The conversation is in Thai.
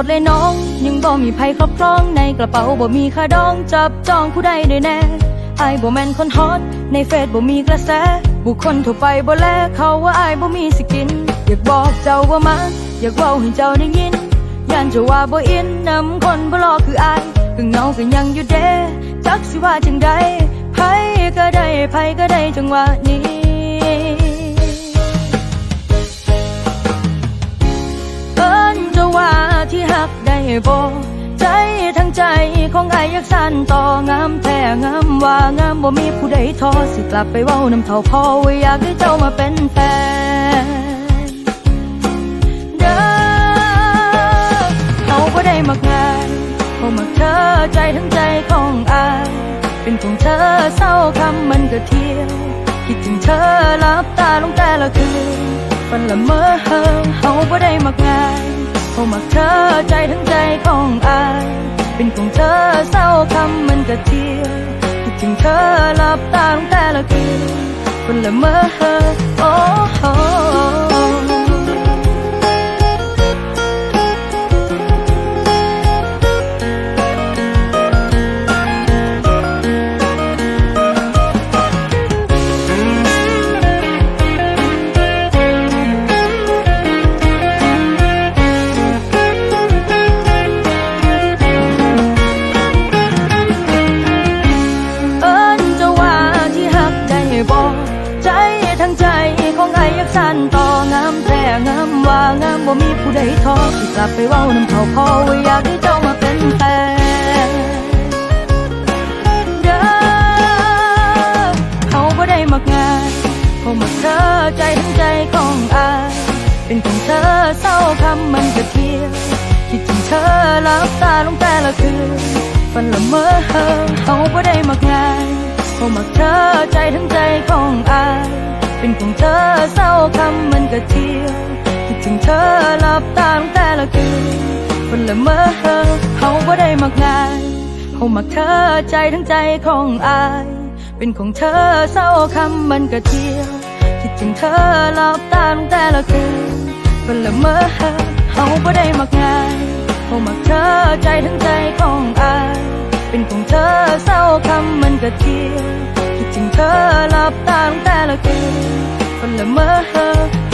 ดเลยน้อง ยังบ่มีไผครอบครองในกระเป๋าบ่มีค่าดองจับจองผู้ใดได้แน่ไอายบ่แม่นคนฮอตในเฟซบ่มีกระแส บุคคลทั่วไปบ่แลเขาว่าไอายบ่มีสกิน อยากบอกเจ้าว่ามาอยากเว้าให้เจ้าได้ยินย่านจะว่าบ่อินนำคนบ่รอคือไอายก็เงาก็ยังอยู่เด้จักสิว่าจังใดไผก็ได้ไผก็ได้จังหวะนี้ หักได้บ่ใจทั้งใจของไอ้ยอยากสั่นต่องามแท้งามว่างามบ่มีผู้ใดทอสิกลับไปเว้าน้ำเท่าพอว่าอยากได้เจ้ามาเป็นแฟนเด้อเขาบ่ได้มักง่ายเขามักเธอใจทั้งใจของอายเป็นของเธอเศร้าคำมันก็เที่ยวคิดถึงเธอหลับตาลงแต่ละคืนฝันละเมอเฮอเฮาบ่ได้มักง่าย เขามักเธอใจทั้งใจของอาย เป็นของเธอเศร้าคำมันกะเทียวคิดถึงเธอหลับตาลงแต่ละคืนคนละเมื่อโอ้โห จันต่องามแท้งามว่างามบ่มีผู้ใดทอสิกลับไปเว้าน้ำเขาพอว่าอยากได้เจ้ามาเป็นแฟนเด้อเขาบ่ได้มักงายเขามักเธอใจทั้งใจของอายเป็นของเธอเศร้าคำมันก็เที่ยวคิดถึงเธอหลับตาลงแต่ละคืนฝันละเมอเฮอเขาบ่ได้มักงายเขามักเธอใจทั้งใจของอาย เป็นของเธอเศร้าคำมันก็เที่ยวคิดถึงเธอหลับตาลงแต่ละคืนฝันละเมอเฮอเขาบ่ได้มักง่ายเขามักเธอใจทั้งใจของอาย เป็นของเธอเศร้าคำมันก็เที่ยวคิดถึงเธอหลับตาลงแต่ละคืนฝันละเมอเฮอเขาบ่ได้มักง่ายเขามักเธอใจทั้งใจของอาย เป็นของเธอเศร้าคำมันก็เที่ยว ถึงเธอหลับตาลงแต่ละคืนฝนละเมอเธอ